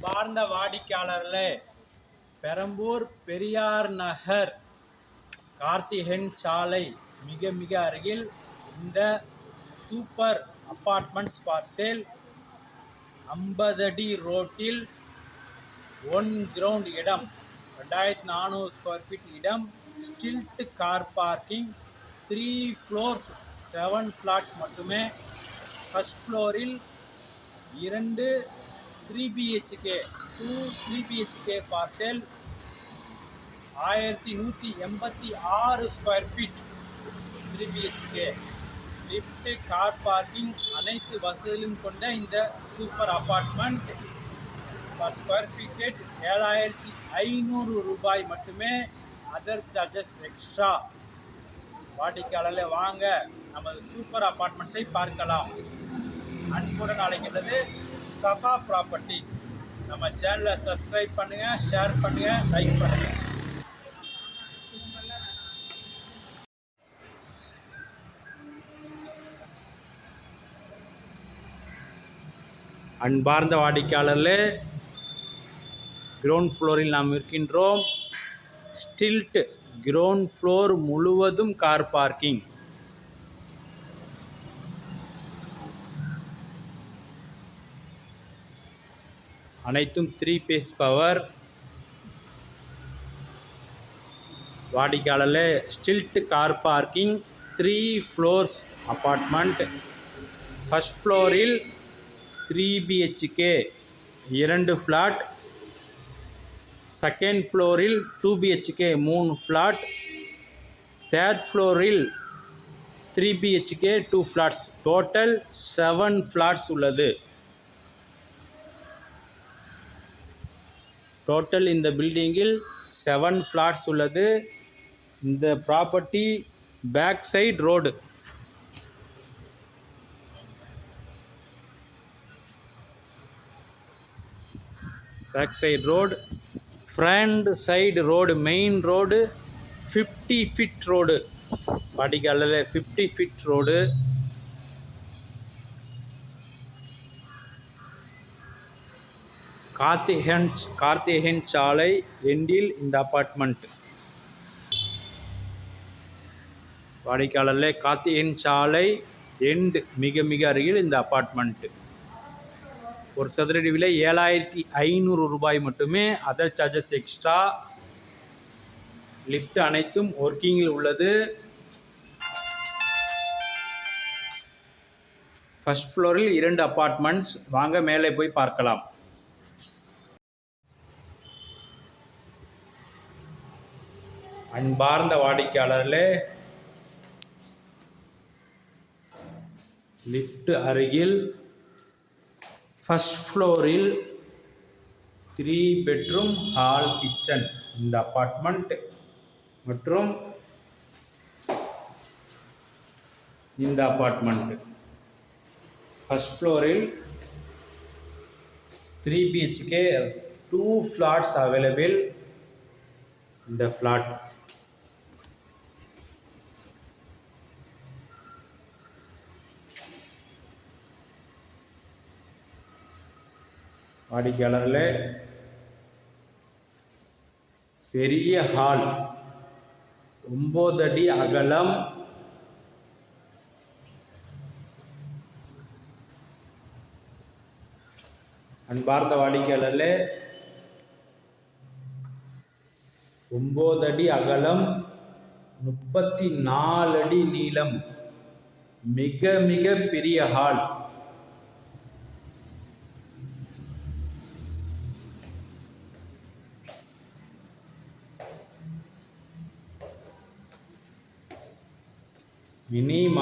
அன்பார்ந்த வாடிக்கையாளர்களே பெரம்பூர் பெரியார் நகர் கார்த்திகன் சாலை மிக மிக அருகில் இந்த சூப்பர் அப்பார்ட்மெண்ட்ஸ் ஃபார் சேல் ஐம்பது அடி ரோட்டில் ஒன் கிரவுண்ட் இடம் ரெண்டாயிரத்தி நானூறு ஸ்கொயர் ஃபீட் இடம் stilt car parking three floors seven flats மட்டுமே. ஃபர்ஸ்ட் ஃப்ளோரில் இரண்டு three BHK two three BHK parcel ஆயிரத்தி நூற்றி எண்பத்தி ஆறு square feet three BHK lift car parking அனைத்து வசதிகளும் கொண்ட இந்த super apartment per square feet ஏழாயிரத்தி ஐநூறு ரூபாய் மட்டுமே அதர் சார்ஜஸ் எக்ஸ்ட்ரா வாடிக்கையாளர்கள் வாங்க. நமது சூப்பர் அப்பார்ட்மெண்ட்ஸை பார்க்கலாம். அன்புடன் அழைக்கின்றது சஃபா ப்ராப்பர்ட்டி நம்ம சேனலை சப்ஸ்கிரைப் பண்ணுங்கள் ஷேர் பண்ணுங்கள் லைக் பண்ணுங்கள் அன்பார்ந்த வாடிக்கையாளர்களே கிரவுண்ட் ஃப்ளோரில் நாம் இருக்கின்றோம். ஸ்டில்ட் கிரவுண்ட் ஃப்ளோர் முழுவதும் கார் பார்க்கிங் அனைத்தும் three phase power வாடிக்காலில் stilt car parking three floors apartment first ஃப்ளோரில் த்ரீ பிஹெச்கே இரண்டு ஃப்ளாட் செகண்ட் ஃப்ளோரில் டூ பிஹெச்கே மூணு ஃப்ளாட் தேர்ட் ஃப்ளோரில் three BHK two flats total seven flats உள்ளது. டோட்டல் இந்த பில்டிங்கில் செவன் ஃப்ளாட்ஸ் உள்ளது. இந்த property back side road back side road front side road main road fifty feet road வாடிக்கையாளர் fifty feet road Karthikeyan Karthikan சாலை எண்டில் இந்த அப்பார்ட்மெண்ட் வாடிக்கையாளர்களே கார்த்திகன் சாலை எண்ட் மிக மிக அருகில் இந்த அப்பார்ட்மெண்ட்டு ஒரு சதுரடி விலை ஏழாயிரத்தி ஐநூறு ரூபாய் மட்டுமே. அதர் சார்ஜஸ் எக்ஸ்ட்ரா லிஃப்ட் அனைத்தும் ஒர்க்கிங்கில் உள்ளது. ஃபஸ்ட் ஃப்ளோரில் இரண்டு அப்பார்ட்மெண்ட்ஸ் வாங்க மேலே போய் பார்க்கலாம். அன்பார்ந்த வாடிக்கையாளர்களே லிஃப்ட் அருகில் ஃபஸ்ட் ஃப்ளோரில் த்ரீ பெட்ரூம் ஹால் கிச்சன் இந்த அப்பார்ட்மெண்ட் மற்றும் இந்த அப்பார்ட்மெண்ட் ஃபஸ்ட் ஃப்ளோரில் three BHK two flats available இந்த ஃப்ளாட் வாடிக்கையாளர்களே பெரிய ஹால் ஒம்பது அடி அகலம் அன்பார்ந்த வாடிக்கையாளர்களே ஒம்பது அடி அகலம் முப்பத்தி நாலு அடி நீளம் மிக மிக பெரிய ஹால்.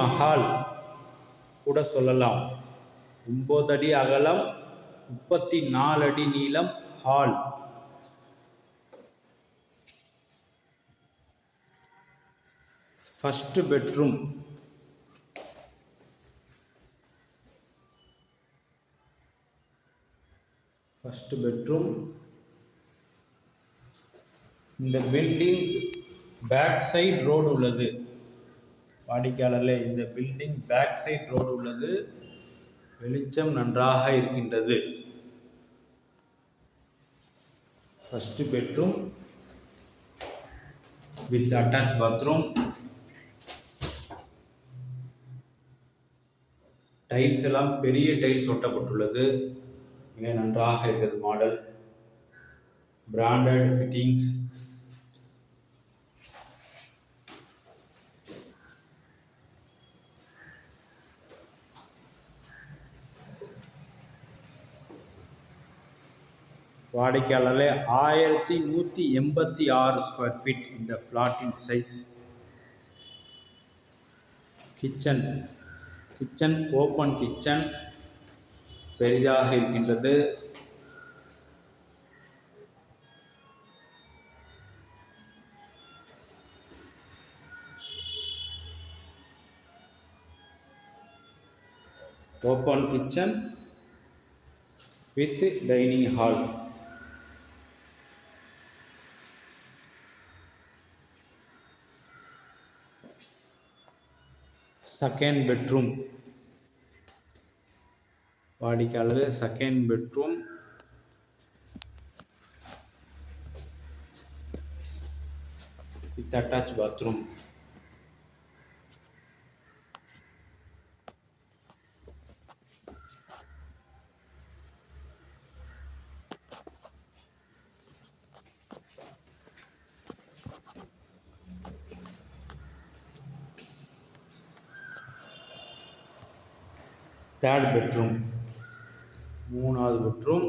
மஹால் கூட சொல்லலாம். ஒம்பது அடி அகலம் முப்பத்தி நாலு அடி நீளம் hall. First bedroom first bedroom இந்த பில்டிங் பேக் சைடு ரோடு உள்ளது. வாடிக்கையாளர்களே இந்த பில்டிங் பேக் சைட் ரோடு உள்ளது. வெளிச்சம் நன்றாக இருக்கின்றது. First bedroom with attach bathroom tiles எல்லாம் பெரிய டைல்ஸ் ஒட்டப்பட்டுள்ளது. மிக நன்றாக இருக்கிறது மாடல் பிராண்டட் ஃபிட்டிங்ஸ் வாடிக்கையாளர்களே ஆயிரத்தி நூற்றி எண்பத்தி ஆறு ஸ்கொயர் ஃபீட் இந்த ஃப்ளாட்டின் size kitchen kitchen open kitchen பெரிதாக இருக்கின்றது. Open kitchen with dining hall second bedroom வாடிக்கையாளர் second bedroom with attach bathroom third bedroom. மூணாவது பெட்ரூம்.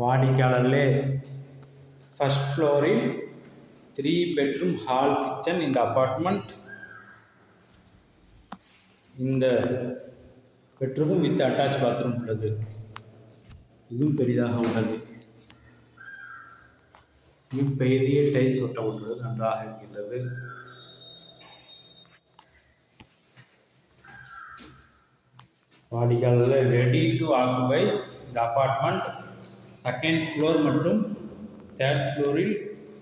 வாடிக்கையாளர்களே ஃபஸ்ட் ஃப்ளோரில் த்ரீ பெட்ரூம் ஹால் கிச்சன் இந்த அப்பார்ட்மெண்ட் இந்த பெட்ரூமும் வித் அட்டாச் பாத்ரூம் உள்ளது. இதுவும் பெரிதாக உள்ளது. மிகப்பெரிய பெரிய டைல்ஸ் ஒன்று நன்றாக இருக்கின்றது. வாடிக்கையாளர்கள் ரெடி டு ஆக்குபை இந்த அப்பார்ட்மெண்ட் செகண்ட் ஃப்ளோர் மற்றும் தேர்ட் ஃப்ளோரில்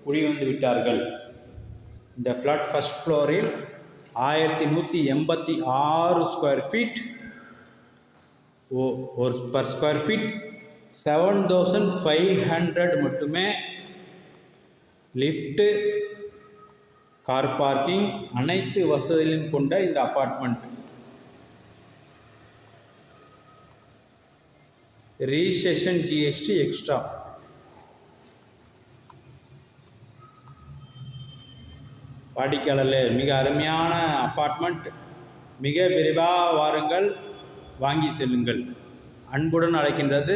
குடிவந்து விட்டார்கள். இந்த ஃப்ளாட் ஃபஸ்ட் ஃப்ளோரில் ஆயிரத்தி நூற்றி எண்பத்தி ஆறு ஸ்கொயர் ஃபீட் ஓ ஒரு per square feet seven thousand five hundred மட்டுமே லிஃப்ட்டு கார் பார்க்கிங் அனைத்து வசதிகளையும் கொண்ட இந்த அப்பார்ட்மெண்ட் ரீசெஷன் ஜிஎஸ்டி எக்ஸ்ட்ரா வாடிக்கையாளர் மிக அருமையான அப்பார்ட்மெண்ட் மிக விரைவாக வாருங்கள் வாங்கி செல்லுங்கள். அன்புடன் அழைக்கின்றது